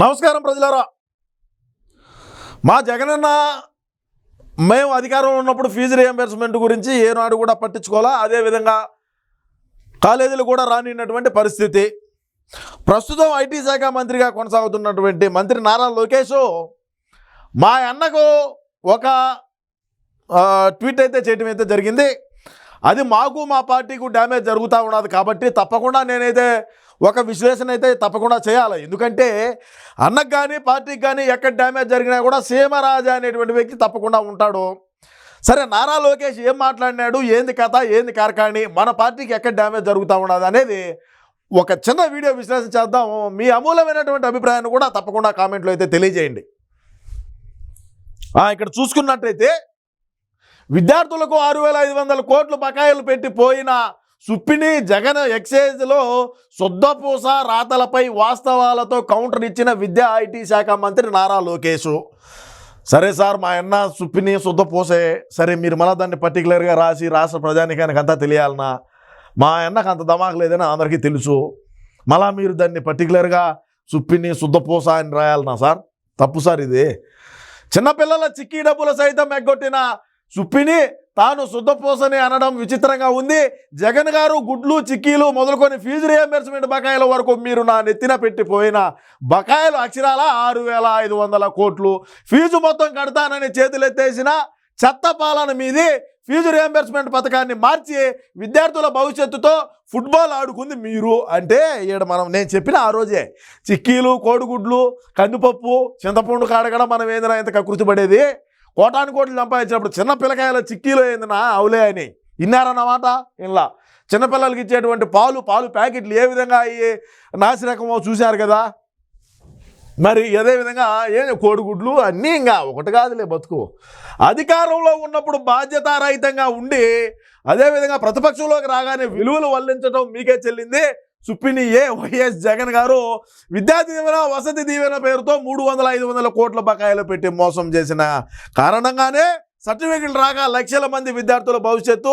నమస్కారం ప్రజలారా. మా జగనన్న మేము అధికారంలో ఉన్నప్పుడు ఫీజు రియంబర్స్మెంట్ గురించి ఏనాడు కూడా పట్టించుకోవాలా? అదేవిధంగా కాలేజీలు కూడా రానినటువంటి పరిస్థితి. ప్రస్తుతం ఐటీ శాఖ మంత్రిగా కొనసాగుతున్నటువంటి మంత్రి నారా లోకేష్ మా అన్నకు ఒక ట్వీట్ అయితే చేయడం అయితే జరిగింది. అది మాకు మా పార్టీకు డ్యామేజ్ జరుగుతూ ఉన్నది కాబట్టి తప్పకుండా నేనైతే ఒక విశ్లేషణ అయితే తప్పకుండా చేయాలి. ఎందుకంటే అన్నకు కానీ పార్టీకి కానీ ఎక్కడ డ్యామేజ్ జరిగినా కూడా సీమరాజా అనేటువంటి వ్యక్తి తప్పకుండా ఉంటాడు. సరే నారా లోకేష్ ఏం మాట్లాడినాడు? ఏంది కథ? ఏంది కార్కాణి మన పార్టీకి ఎక్కడ డ్యామేజ్ జరుగుతూ ఉన్నది అనేది ఒక చిన్న వీడియో విశ్లేషణ చేద్దాం. మీ అమూలమైనటువంటి అభిప్రాయాన్ని కూడా తప్పకుండా కామెంట్లో అయితే తెలియజేయండి. ఇక్కడ చూసుకున్నట్టయితే విద్యార్థులకు ఆరు వేల ఐదు వందల కోట్లు బకాయిలు పెట్టి పోయిన సుప్పిని జగన్ ఎక్సైజ్లో శుద్ధపూస రాతలపై వాస్తవాలతో కౌంటర్ ఇచ్చిన విద్యా ఐటీ శాఖ మంత్రి నారా లోకేష్ సరే సార్ మా అన్న సుప్పిని శుద్ధపూసే. సరే మీరు మళ్ళీ దాన్ని పర్టికులర్గా రాసి రాష్ట్ర ప్రజానికానికి అంతా తెలియాలనా? మా అన్నకు అంత దమాకు లేదని అందరికీ తెలుసు. మళ్ళా మీరు దాన్ని పర్టికులర్గా సుప్పిని శుద్ధపూస అని రాయాలనా సార్? తప్పు సార్ ఇది. చిన్నపిల్లల చిక్కీ డబ్బులు సైతం ఎగ్గొట్టిన సుప్పిని తాను శుద్ధపూసని అనడం విచిత్రంగా ఉంది. జగన్ గారు గుడ్లు చిక్కీలు మొదలుకొని ఫీజు రియంబర్స్మెంట్ బకాయిల వరకు మీరు నా నెత్తిన పెట్టిపోయిన బకాయిలు అక్షరాల ఆరు వేల ఐదు వందల కోట్లు. ఫీజు మొత్తం కడతానని చేతులెత్తేసిన చెత్త పాలన మీది. ఫీజు రియంబర్స్మెంట్ పథకాన్ని మార్చి విద్యార్థుల భవిష్యత్తుతో ఫుట్బాల్ ఆడుకుంది మీరు అంటే ఈడ మనం నేను చెప్పిన ఆ రోజే. చిక్కీలు కోడిగుడ్లు కందిపప్పు చింతపండు కాడగడ మనం ఏదైనా ఇంత కకృతి పడేది కోటాను కోట్లు సంపాదించినప్పుడు చిన్న పిల్లకాయల చిక్కీలో ఏందినా అవులే అని. విన్నారన్నమాట ఇలా చిన్నపిల్లలకి ఇచ్చేటువంటి పాలు పాలు ప్యాకెట్లు ఏ విధంగా అయ్యి నాసిరకమో చూశారు కదా? మరి అదే విధంగా ఏ కోడిగుడ్లు అన్నీ ఇంకా ఒకటి కాదులే బతుకు. అధికారంలో ఉన్నప్పుడు బాధ్యతారహితంగా ఉండి అదేవిధంగా ప్రతిపక్షంలోకి రాగానే విలువలు వల్లించడం మీకే చెల్లింది సుప్పిని ఏ వైఎస్ జగన్ గారు విద్యా దీవెన వసతి దీవెన పేరుతో మూడు వందల ఐదు వందల కోట్ల బకాయిలు పెట్టి మోసం చేసిన కారణంగానే సర్టిఫికెట్లు రాక లక్షల మంది విద్యార్థుల భవిష్యత్తు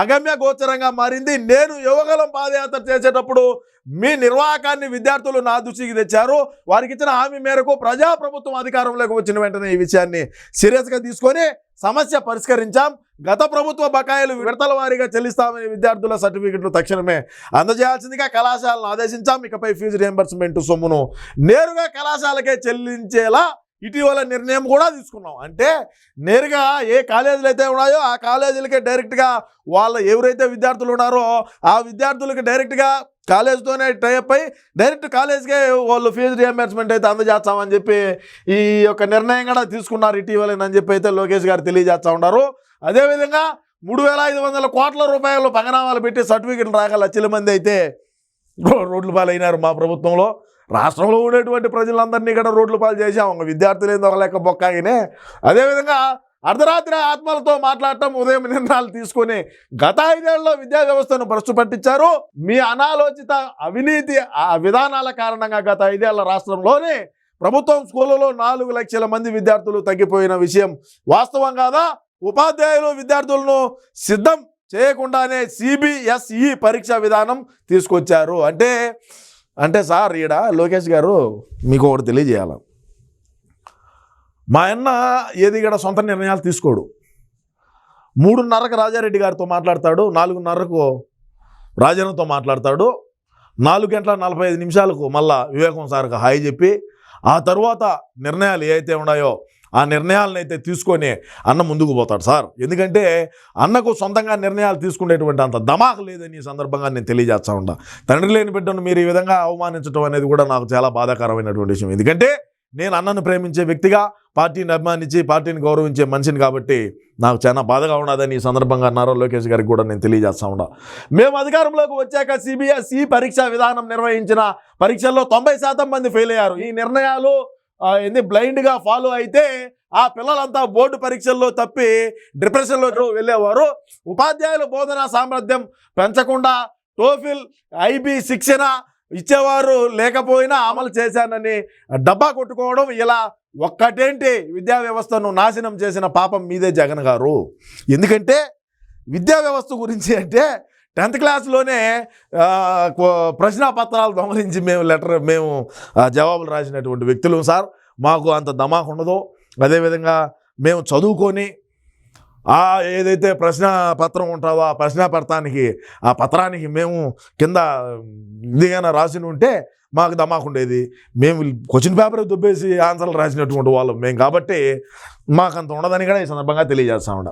అగమ్య గోచరంగా మారింది. నేను యువగలం పాదయాత్ర చేసేటప్పుడు మీ నిర్వాహకాన్ని విద్యార్థులు నా దృష్టికి తెచ్చారు. వారికి ఇచ్చిన హామీ మేరకు ప్రజాప్రభుత్వం అధికారంలోకి వచ్చిన వెంటనే ఈ విషయాన్ని సీరియస్గా తీసుకొని సమస్య పరిష్కరించాం. గత ప్రభుత్వ బకాయిలు విడతల వారీగా చెల్లిస్తామని విద్యార్థుల సర్టిఫికెట్లు తక్షణమే అందజేయాల్సిందిగా కళాశాలను ఆదేశించాం. ఇకపై ఫీజు రియంబర్స్మెంట్ సొమ్మును నేరుగా కళాశాలకే చెల్లించేలా ఇటీవల నిర్ణయం కూడా తీసుకున్నాం. అంటే నేరుగా ఏ కాలేజీలు అయితే ఉన్నాయో ఆ కాలేజీలకే డైరెక్ట్గా వాళ్ళ ఎవరైతే విద్యార్థులు ఉన్నారో ఆ విద్యార్థులకి డైరెక్ట్గా కాలేజ్తోనే టైప్ అయి డైరెక్ట్ కాలేజ్కే వాళ్ళు ఫీజు రియంబర్స్మెంట్ అయితే అందజేస్తామని చెప్పి ఈ యొక్క నిర్ణయం కూడా తీసుకున్నారు ఇటీవలని చెప్పి అయితే లోకేష్ గారు తెలియజేస్తా ఉన్నారు. అదేవిధంగా మూడు వేల ఐదు వందల కోట్ల రూపాయలు పగనామాలు పెట్టి సర్టిఫికెట్లు రాగల లక్షల మంది అయితే రోడ్లు పాలైనారు మా ప్రభుత్వంలో. రాష్ట్రంలో ఉండేటువంటి ప్రజలందరినీ కూడా రోడ్లు పాలు చేశాం. ఒక విద్యార్థులు ఏందో ఒక లెక్క బొక్కాగినే అదేవిధంగా అర్ధరాత్రి ఆత్మలతో మాట్లాడటం ఉదయం నిర్ణయాలు తీసుకొని గత ఐదేళ్ళలో విద్యా వ్యవస్థను భ్రష్టు పట్టించారు. మీ అనాలోచిత అవినీతి విధానాల కారణంగా గత ఐదేళ్ళ రాష్ట్రంలోనే ప్రభుత్వం స్కూళ్ళలో నాలుగు లక్షల మంది విద్యార్థులు తగ్గిపోయిన విషయం వాస్తవం కాదా? ఉపాధ్యాయులు విద్యార్థులను సిద్ధం చేయకుండానే సిబిఎస్ఈ పరీక్షా విధానం తీసుకొచ్చారు. అంటే అంటే సార్ ఈడ లోకేష్ గారు మీకు ఒకటి తెలియజేయాలి? మా అన్న ఏది ఇక్కడ సొంత నిర్ణయాలు తీసుకోడు. మూడున్నరకు రాజారెడ్డి గారితో మాట్లాడతాడు నాలుగున్నరకు రాజన్నతో మాట్లాడతాడు నాలుగు గంటల నలభై ఐదు నిమిషాలకు మళ్ళా వివేకం సార్కి హాయ్ చెప్పి ఆ తర్వాత నిర్ణయాలు ఏవైతే ఉన్నాయో ఆ నిర్ణయాలను అయితే తీసుకొని అన్న ముందుకు పోతాడు సార్. ఎందుకంటే అన్నకు సొంతంగా నిర్ణయాలు తీసుకునేటువంటి అంత దమాక్ లేదని ఈ సందర్భంగా నేను తెలియజేస్తా ఉంటా తండ్రి లేని బిడ్డను మీరు ఈ విధంగా అవమానించడం అనేది కూడా నాకు చాలా బాధాకరమైనటువంటి విషయం. ఎందుకంటే నేను అన్నను ప్రేమించే వ్యక్తిగా పార్టీని అభిమానించి పార్టీని గౌరవించే మనిషిని కాబట్టి నాకు చాలా బాధగా ఉన్నదని ఈ సందర్భంగా నారా లోకేష్ గారికి కూడా నేను తెలియజేస్తా ఉన్నా. మేము అధికారంలోకి వచ్చాక సిబిఎస్ఈ పరీక్షా విధానం నిర్వహించిన పరీక్షల్లో తొంభై శాతం మంది ఫెయిల్ అయ్యారు. ఈ నిర్ణయాలు ఎన్ని ఏంది బ్లైండ్గా ఫాలో అయితే ఆ పిల్లలంతా బోర్డు పరీక్షల్లో తప్పి డిప్రెషన్లో వెళ్ళేవారు. ఉపాధ్యాయుల బోధనా సామర్థ్యం పెంచకుండా టోఫిల్ ఐబీ శిక్షణ ఇచ్చేవారు లేకపోయినా అమలు చేశానని డబ్బా కొట్టుకోవడం ఇలా ఒక్కటేంటి? విద్యా వ్యవస్థను నాశనం చేసిన పాపం మీదే జగన్ గారు. ఎందుకంటే విద్యా వ్యవస్థ గురించి అంటే టెన్త్ క్లాస్లోనే కో- ప్రశ్న పత్రాలు దొంగలించి మేము లెటర్ మేము జవాబులు రాసినటువంటి వ్యక్తులు సార్. మాకు అంత దమాకు ఉండదు. అదేవిధంగా మేము చదువుకొని ఆ ఏదైతే ప్రశ్న పత్రం ఉంటుందో ఆ ప్రశ్న పత్రానికి ఆ పత్రానికి మేము కింద ఇదిగానే రాసి ఉంటే మాకు దమాకుండేది మేము క్వశ్చన్ పేపర్ దుబ్బేసి ఆన్సర్లు రాసినటువంటి వాళ్ళం మేము కాబట్టి మాకు అంత ఉండదని కూడా ఈ సందర్భంగా తెలియజేస్తా ఉండ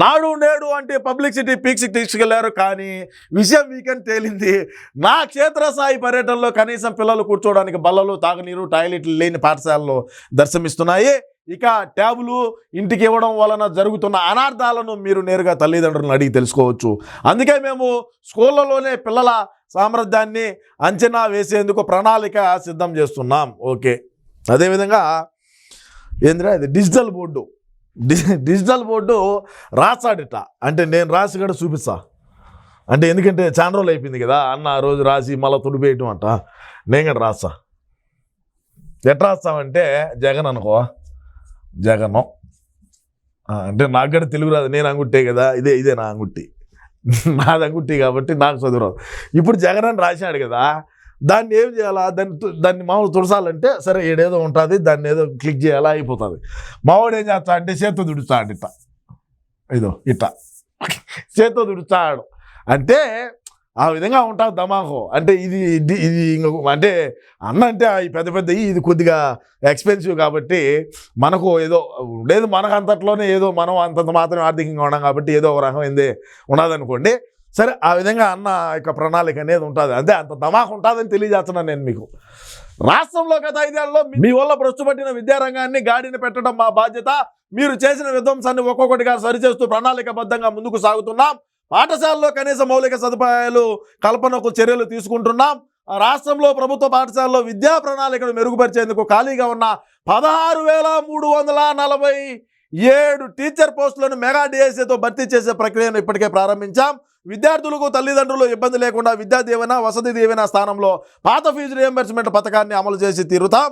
నాడు నేడు అంటే పబ్లిసిటీ పీక్స్ తీసుకెళ్ళారు కానీ విషయం వీకెండ్ తేలింది. నా క్షేత్రస్థాయి పర్యటనలో కనీసం పిల్లలు కూర్చోవడానికి బల్లలు తాగునీరు టాయిలెట్లు లేని పాఠశాలలో దర్శనమిస్తున్నాయి. ఇక ట్యాబులు ఇంటికి ఇవ్వడం వలన జరుగుతున్న అనార్థాలను మీరు నేరుగా తల్లిదండ్రులను అడిగి తెలుసుకోవచ్చు. అందుకే మేము స్కూళ్ళలోనే పిల్లల సామర్థ్యాన్ని అంచనా వేసేందుకు ప్రణాళిక సిద్ధం చేస్తున్నాం. ఓకే. అదేవిధంగా ఏంద్రా ఇది? Digital board. డిజిటల్ బోర్డు రాసాడిట. అంటే నేను రాసి కూడా చూపిస్తా. అంటే ఎందుకంటే చాలా రోజులు అయిపోయింది కదా అన్న ఆ రోజు రాసి మళ్ళీ తుడిపేయటం అంట నేను కూడా రాస్తా. ఎట్లా రాస్తామంటే జగన్ అనుకో. జగనం. అంటే నాకు కూడా తెలుగు రాదు నేను అంగుట్టే కదా ఇదే ఇదే నా అంగుట్టి. నాది అంగుట్టి కాబట్టి నాకు చదువు రాదు. ఇప్పుడు జగన్ అని రాశాడు కదా దాన్ని ఏం చేయాలా? దాన్ని దాన్ని మామూలు తుడసాలంటే సరే ఏడేదో ఉంటుంది దాన్ని ఏదో క్లిక్ చేయాలా అయిపోతుంది. మావాడు ఏం చేస్తా అంటే చేత్తో తుడుస్తాడు ఇట్ట. ఇదో ఇట్ట. చేత్తో తుడుస్తాడు అంటే ఆ విధంగా ఉంటావు దమాహో అంటే ఇది ఇది ఇది ఇంకొక అంటే అన్న అంటే ఈ పెద్ద పెద్ద ఇది కొద్దిగా ఎక్స్పెన్సివ్ కాబట్టి మనకు ఏదో లేదు మనకు అంతట్లోనే ఏదో మనం అంతంత మాత్రమే ఆర్థికంగా ఉన్నాం కాబట్టి ఏదో ఒక రకమైంది ఉన్నదనుకోండి. సరే ఆ విధంగా అన్న యొక్క ప్రణాళిక అనేది ఉంటుంది. అంతే అంత దమాకు ఉంటుందని తెలియజేస్తున్నాను నేను మీకు. రాష్ట్రంలో గత ఐదేళ్ళలో మీ వల్ల భ్రష్టుపట్టిన విద్యారంగాన్ని గాడిన పెట్టడం మా బాధ్యత. మీరు చేసిన విధ్వంసాన్ని ఒక్కొక్కటిగా సరిచేస్తూ ప్రణాళికబద్ధంగా ముందుకు సాగుతున్నాం. పాఠశాలలో కనీస మౌలిక సదుపాయాలు కల్పనకు చర్యలు తీసుకుంటున్నాం. ఆ రాష్ట్రంలో ప్రభుత్వ పాఠశాలలో విద్యా ప్రణాళికను మెరుగుపరిచేందుకు ఖాళీగా ఉన్న పదహారు వేల మూడు వందల నలభై ఏడు టీచర్ పోస్టులను మెగా డిఎస్ఏతో భర్తీ చేసే ప్రక్రియను ఇప్పటికే ప్రారంభించాం. విద్యార్థులకు తల్లిదండ్రులు ఇబ్బంది లేకుండా విద్యా దీవెన వసతి దీవెన స్థానంలో పాత ఫీజు రియంబర్స్మెంట్ పథకాన్ని అమలు చేసి తీరుతాం.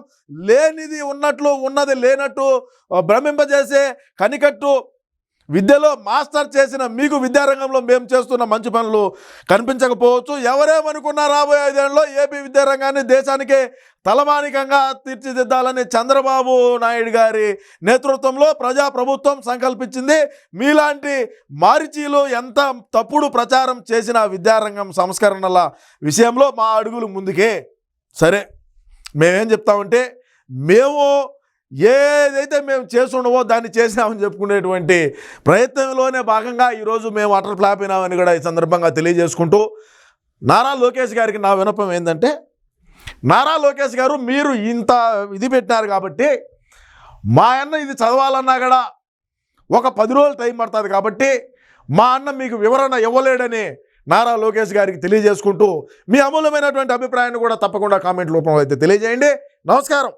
లేనిది ఉన్నట్లు ఉన్నది లేనట్టు భ్రమింపజేసే కనికట్టు విద్యలో మాస్టర్ చేసిన మీకు విద్యారంగంలో మేము చేస్తున్న మంచి పనులు కనిపించకపోవచ్చు. ఎవరేమనుకున్నా రాబోయే ఐదేళ్ళలో ఏపీ విద్యారంగాన్ని దేశానికే తలమానికంగా తీర్చిదిద్దాలని చంద్రబాబు నాయుడు గారి నేతృత్వంలో ప్రజా ప్రభుత్వం సంకల్పించింది. మీలాంటి మారిచీలు ఎంత తప్పుడు ప్రచారం చేసిన విద్యారంగం సంస్కరణల విషయంలో మా అడుగులు ముందుకే. సరే మేమేం చెప్తామంటే మేము ఏదైతే మేము చేస్తుండవో దాన్ని చేసినామని చెప్పుకునేటువంటి ప్రయత్నంలోనే భాగంగా ఈరోజు మేము అటర్ ఫ్లాప్ అయినామని కూడా ఈ సందర్భంగా తెలియజేసుకుంటూ నారా లోకేష్ గారికి నా వినపం ఏంటంటే నారా లోకేష్ గారు మీరు ఇంత ఇది పెట్టినారు కాబట్టి మా అన్న ఇది చదవాలన్నా కూడా ఒక పది రోజులు టైం పడుతుంది కాబట్టి మా అన్న మీకు వివరణ ఇవ్వలేడని నారా లోకేష్ గారికి తెలియజేసుకుంటూ మీ అమూల్యమైనటువంటి అభిప్రాయాన్ని కూడా తప్పకుండా కామెంట్ రూపంలో అయితే తెలియజేయండి. నమస్కారం.